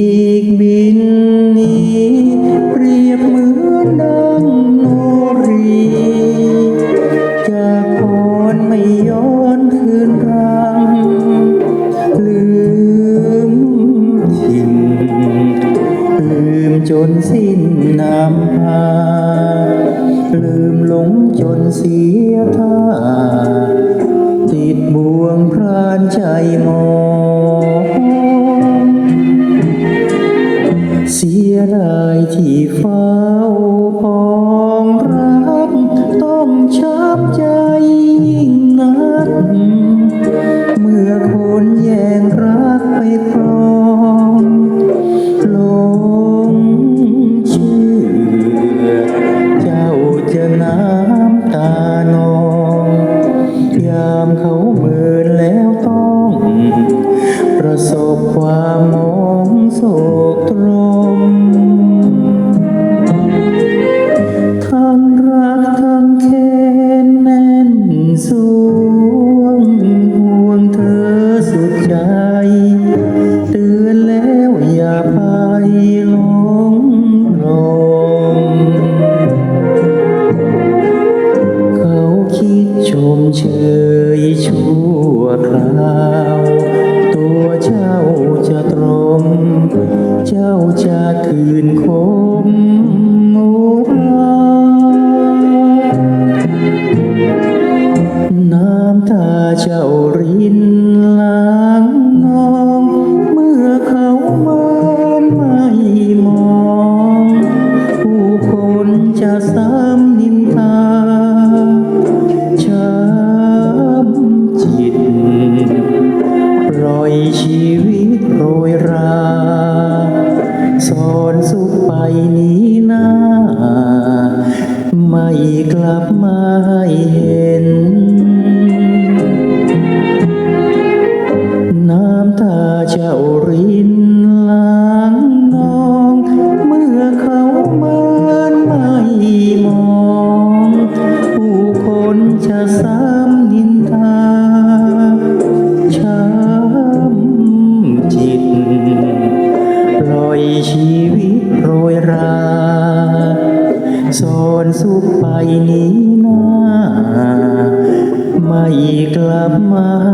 อีกบินนี้เปรียบเหมือนดังโนรี จากพรไม่ย้อนคืนรังลืมถิ่นลืมจนสิ้นน้ำพาลืมหลงจนเสียท่าติดบ่วงพรานใจมอ ยดายที่เฝ้าปองรัก ต้องช้ำใจยิ่งนัก เมื่อคนแย่ง เชยชั่วคราว ตัวเจ้าจะตรม เจ้าจะคืนคมโมราน้ำตาเจ้ารินหลังน้อง เมื่อเขามานไม่มอง ผู้คนจะซ้ำนิน ไม่กลับมาให้เห็น น้ำตาเจ้ารินล้างนอง เมื่อเขาเมินไม่มอง ผู้คนจะซ้ำ สุขไปนี้นา ไม่กลับมาให